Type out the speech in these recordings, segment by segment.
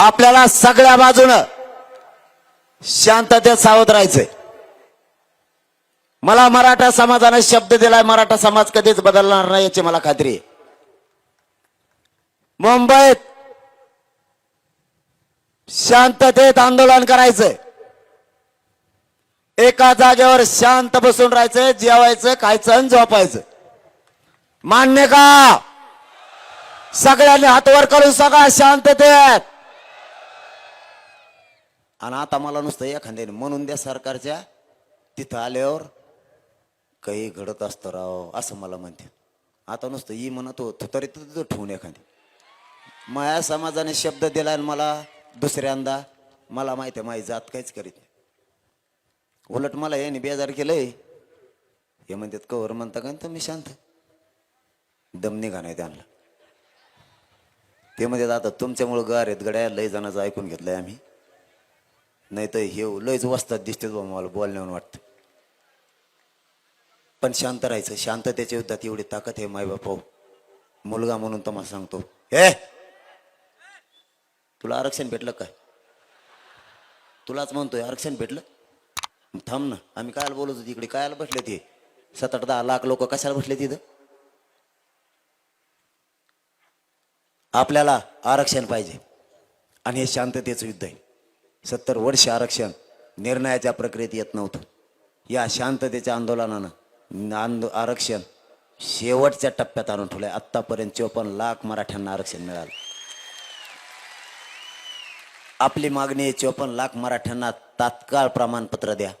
आपल्याला सगळ्या बाजूनं शांततेत सावध राहायचंय. मला मराठा समाजाने शब्द दिलाय मराठा समाज कधीच बदलणार नाही याची मला खात्री आहे. मुंबईत शांततेत आंदोलन करायचंय. एका जागेवर शांत बसून राहायचंय जेवायचं खायचं आणि झोपायचं. मान्य का? सगळ्यांनी हातवर करून सगळा शांततेत. आणि आता मला नुसतं एखाद्याने म्हणून द्या सरकारच्या तिथं आल्यावर काही घडत असतं राव असं मला म्हणते. आता नुसतं ई म्हणत होतो तरी तिथं ठेवून एखादी. माया समाजाने शब्द दिला आणि मला दुसऱ्यांदा मला माहिती आहे माझी जात काहीच करीत नाही. उलट मला याने बेजार केलंय. हे म्हणतात कवर म्हणता का तुम्ही शांत? दम निघा नाही त्यांना. ते म्हणतात आता तुमच्यामुळं गार आहेत गड्या लय जणांचं ऐकून घेतलंय आम्ही. नाही तर हे लयच वस्तात दिसते बा मला बोलण्यावर वाटतं. पण शांत राहायचं. शांततेच्या युद्धात एवढी ताकद आहे माय बापा मुलगा म्हणून तुम्हाला सांगतो. हे! तुला आरक्षण भेटलं काय तुलाच म्हणतोय आरक्षण भेटलं? थांब ना. आम्ही कायला बोलत होतो इकडे कायला बसले ते? सात आठ दहा लाख लोक कशाला बसले तिथं? आपल्याला आरक्षण पाहिजे. आणि हे शांततेचं युद्ध आहे. सत्तर वर्ष आरक्षण निर्णयाच्या प्रक्रियेत येत नव्हतं. या शांततेच्या आंदोलनानं आंदो आरक्षण शेवटच्या टप्प्यात आणून ठेवलंय. आत्तापर्यंत चोपन्न लाख मराठ्यांना आरक्षण मिळालं. आपली मागणी आहे चोपन्न लाख मराठ्यांना तात्काळ प्रमाणपत्र द्या.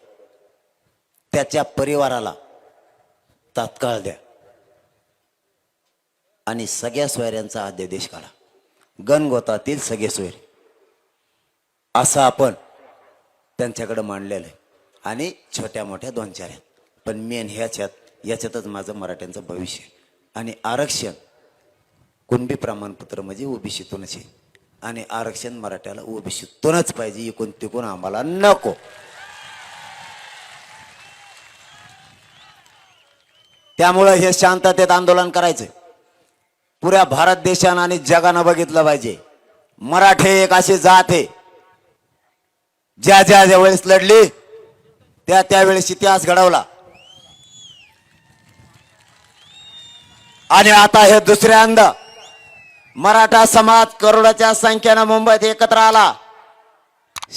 त्याच्या परिवाराला तात्काळ द्या. आणि सगळ्या सोयऱ्यांचा अध्यादेश काढा. गणगोतातील सगळे सोयरे. असं आपण त्यांच्याकडं मांडलेलं आहे. आणि छोट्या मोठ्या दोन चार आहेत. पण मेन ह्याच्यात याच्यातच माझं मराठ्यांचं भविष्य आणि आरक्षण कुणबी प्रमाणपत्र म्हणजे ओबीसीतूनच आहे. आणि आरक्षण मराठ्याला ओबीसीतूनच पाहिजे इकून तिकून आम्हाला नको. त्यामुळं हे शांततेत आंदोलन करायचं पुऱ्या भारत देशानं आणि जगानं बघितलं पाहिजे. मराठे एक अशी जात आहे. ज्या ज्या ज्या वेळेस लढली त्या त्यावेळेस इतिहास घडवला. आणि आता हे दुसऱ्यांदा मराठा समाज करोडाच्या संख्येनं मुंबईत एकत्र आला.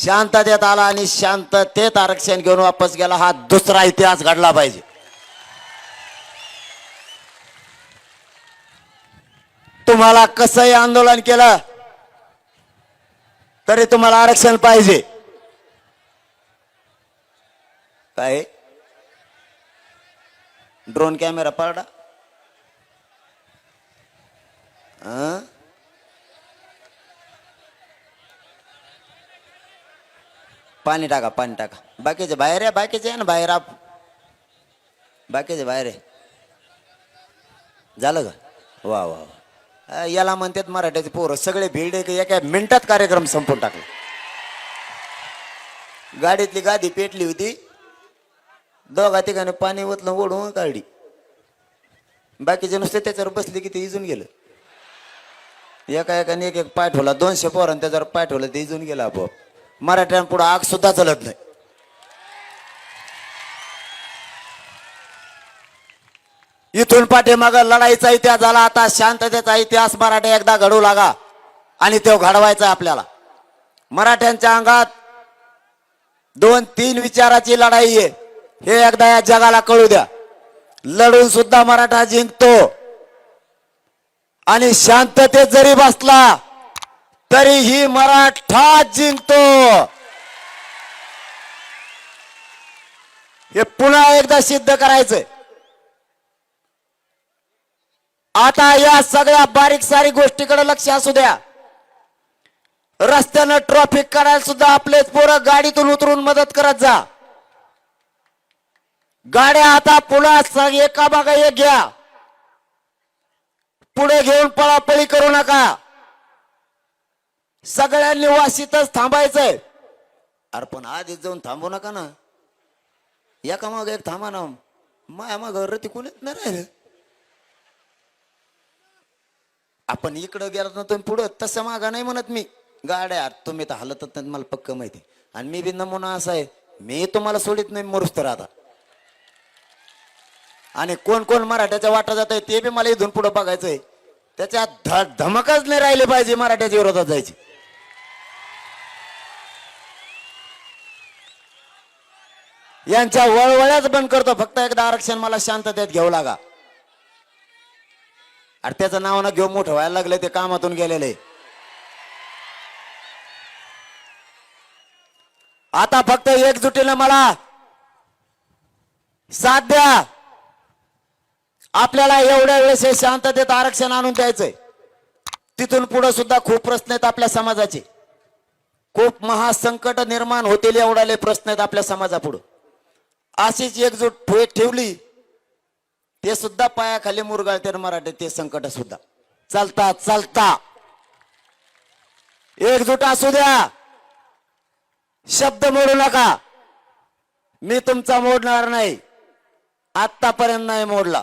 शांततेत आला आणि शांततेत आरक्षण घेऊन वापस गेला. हा दुसरा इतिहास घडला पाहिजे. तुम्हाला कसंही आंदोलन केलं तरी तुम्हाला आरक्षण पाहिजे. काय? ड्रोन कॅमेरा पारडा पाणी टाका पाणी टाका. बाकीचे बाहेर आहे बाकीचे आहे ना बाहेर आप. बाकीचे बाहेर आहे झालं का? वा वा वा. याला म्हणतात मराठ्याचे पोरं सगळे भिडे की एका मिनिटात कार्यक्रम संपून टाकला. गाडीतली गादी पेटली होती. दोघा ठिकाणी पाणी ओतलं ओढून काढली. बाकीचे नुसते त्याच्यावर बसले की ते इजून गेलं. एका एकाने एक एक पाय ठेवला दोनशे पोरांनी त्याच्यावर पाय ठेवला ते इजून गेला आपोआप. मराठ्यांपुढे आग सुद्धा चलत नाही. इथून पाठीमाग लढाईचा इतिहास झाला आता शांततेचा इतिहास मराठा एकदा घडू लागा आणि तो घडवायचा आपल्याला. मराठ्यांच्या अंगात दोन तीन विचाराची लढाई आहे. हे एकदा या जगाला कळू द्या. लढून सुद्धा मराठा जिंकतो. आणि शांततेत जरी बसला तरीही मराठा जिंकतो. हे पुन्हा एकदा सिद्ध करायचंय. आता या सगळ्या बारीक सारी गोष्टीकडे लक्ष असू द्या. रस्त्यानं ट्रॉफिक करायला सुद्धा आपलेच पोरं गाडीतून उतरून मदत करत जा. गाड्या आता पुन्हा एका बागा एक घ्या. पुढे घेऊन पळापळी करू नका. सगळ्यांनी वाशीतच थांबायचंय. अरे पण आधीच जाऊन थांबू नका ना. एका माग एक थांबा ना. माया माग रती कोणीच नाही राहिलं आपण इकडं गेलो ना तुम्ही पुढं तसं मागा नाही म्हणत मी. गाड्या तुम्ही तर हलतच नाही मला पक्क माहिती. आणि मी बी नमुना असा आहे. मी तुम्हाला सोडित नाही मरुस्त राहता. आता आणि कोण कोण मराठ्याच्या वाटा जात आहे ते बी मला इथून पुढे बघायचंय. त्याच्यात ध- धमकच नाही राहिले पाहिजे मराठ्याच्या विरोधात जायची. यांच्या वळवळ्याच बंद करतो. फक्त एकदा आरक्षण मला शांततेत घेऊ लागा. अरे त्याचं नाव ना घेऊ मोठं व्हायला लागले ते कामातून गेलेले. आता फक्त एकजुटीनं मला साथ द्या. आपल्याला एवढ्या वेळेस हे शांततेत आरक्षण आणून द्यायचंय. तिथून पुढे सुद्धा खूप प्रश्न आहेत आपल्या समाजाचे. खूप महासंकट निर्माण होतील एवढाले प्रश्न आहेत आपल्या समाजापुढं. अशीच एकजूट ठेवली ते सुद्धा पायाखाली मुरगाळते मराठी ते संकट सुद्धा. चालता चालता. एकजूट असू द्या. शब्द मोडू नका. मी तुमचा मोडणार नाही. आतापर्यंत नाही मोडला.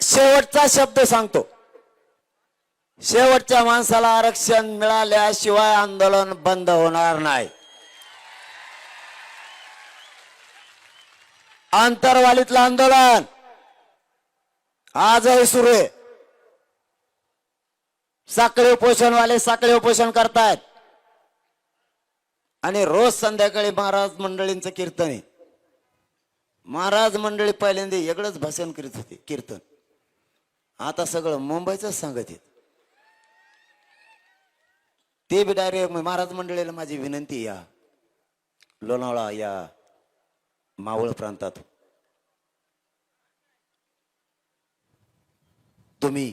शेवटचा शब्द सांगतो. शेवटच्या माणसाला आरक्षण मिळाल्याशिवाय आंदोलन बंद होणार नाही. आंतरवालीतलं आंदोलन आजही सुरू आहे. साखळी उपोषणवाले साखळी उपोषण करतायत. आणि रोज संध्याकाळी महाराज मंडळींचं कीर्तन आहे. महाराज मंडळी पहिल्यांदा वेगळंच भाषण करीत होते कीर्तन. आता सगळं मुंबईच सांगत येत ते बी डायरेक्ट महाराज मंडळीला माझी विनंती या लोणावळा या मावळ प्रांतात. तुम्ही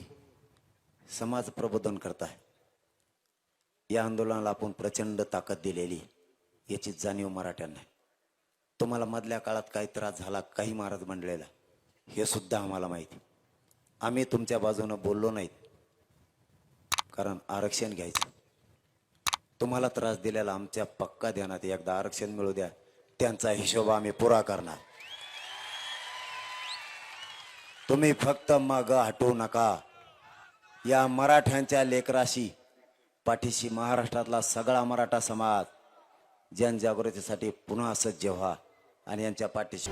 समाज प्रबोधन करताय. या आंदोलनाला आपण प्रचंड ताकद दिलेली याची जाणीव मराठ्यांना तुम्हाला मधल्या काळात काही त्रास झाला काही महाराज मंडळीला हे सुद्धा आम्हाला माहिती आम्ही तुमच्या बाजूनं बोललो नाहीत. कारण आरक्षण घ्यायचं. तुम्हाला त्रास दिलेला आमच्या पक्का ध्यानात एकदा आरक्षण मिळू द्या. त्यांचा हिशोब आम्ही पुरा करणार. तुम्ही फक्त मग हटू नका. या मराठ्यांच्या लेकराशी पाठीशी महाराष्ट्रातला सगळा मराठा समाज जनजागृतीसाठी पुन्हा सज्ज व्हा आणि यांच्या पाठीशी